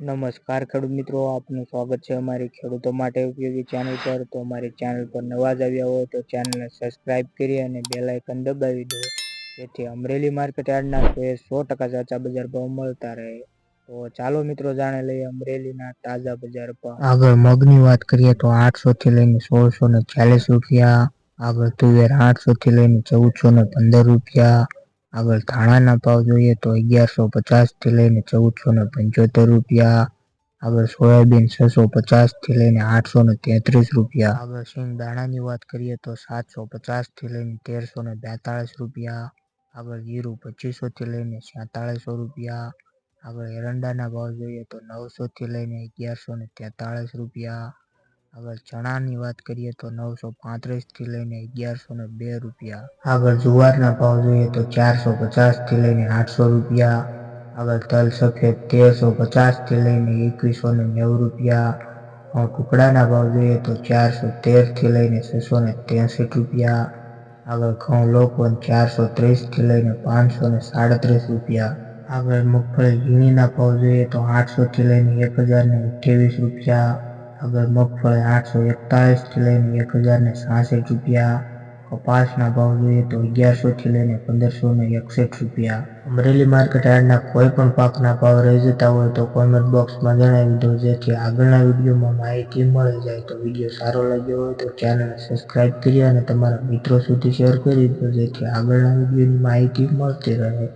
નમસ્કાર ખેડૂત મિત્રો, આપનું સ્વાગત છે અમારી ખેડૂતો માટે ઉપયોગી ચેનલ પર. તો અમારી ચેનલ પર નવા જ આવ્યા હોય તો ચેનલને સબસ્ક્રાઇબ કરી અને બેલ આઇકન દબાવી દો. જેથી અમરેલી માર્કેટ યાર્ડના સો સો ટકા સાચા બજાર ભાવ મળતા રહે. તો ચાલો મિત્રો, જાણે લઈએ અમરેલીના તાજા બજાર ભાવ. આગળ મગની વાત કરીએ તો આઠસો થી લઈને સોળસો ને ચાલીસ રૂપિયા. આગળ તુવેર આઠસો થી લઈને ચૌદસો ને પંદર રૂપિયા. આગળ ધાણાના ભાવ જોઈએ તો અગિયારસો પચાસથી લઈને ચૌદસો ને પંચોતેર રૂપિયા. આગળ સોયાબીન છસો પચાસથી લઈને આઠસો ને તેત્રીસ રૂપિયા. આગળ સિંગ દાણાની વાત કરીએ તો સાતસો પચાસથી લઈને તેરસો ને બેતાળીસ રૂપિયા. આગળ જીરું પચીસોથી લઈને છેતાળીસો રૂપિયા. આગળ એરંડાના ભાવ જોઈએ તો નવસોથી લઈને અગિયારસો ને તેતાળીસ રૂપિયા. આગળ ચણાની વાત કરીએ તો નવસો પાંત્રીસથી લઈને અગિયારસો ને બે રૂપિયા. આગળ જુવારના ભાવ જોઈએ તો ચારસો પચાસથી લઈને આઠસો રૂપિયા. આગળ તલ સફેદ તેરસો પચાસથી લઈને એકવીસો ને નેવું રૂપિયા. કુકડાના ભાવ જોઈએ તો ચારસો તેરથી લઈને છસો ને ત્રેસઠ રૂપિયા. આગળ ઘઉં લોકવન ચારસો ત્રીસથી લઈને પાંચસો ને સાડત્રીસ રૂપિયા. આગળ મગફળી ઝીણીના ભાવ જોઈએ તો આઠસોથી લઈને એક હજાર ને અઠ્યાવીસ રૂપિયા. આગળ મગફળી આઠસો એકતાલીસથી લઈને એક હજાર ને સાસઠ રૂપિયા, કપાસના ભાવ જોઈએ તો અગિયારસો થી લઈને પંદરસો ને એકસઠ રૂપિયા. અમરેલી માર્કેટ યાર્ડના કોઈ પણ પાકના ભાવ રહી જતા હોય તો કોમેન્ટ બોક્સમાં જણાવી દો, જેથી આગળના વિડીયોમાં માહિતી મળી જાય. તો વીડિયો સારો લાગ્યો હોય તો ચેનલ સબસ્ક્રાઇબ કરી અને તમારા મિત્રો સુધી શેર કરી દો, જેથી આગળના વિડીયોની માહિતી મળતી રહે.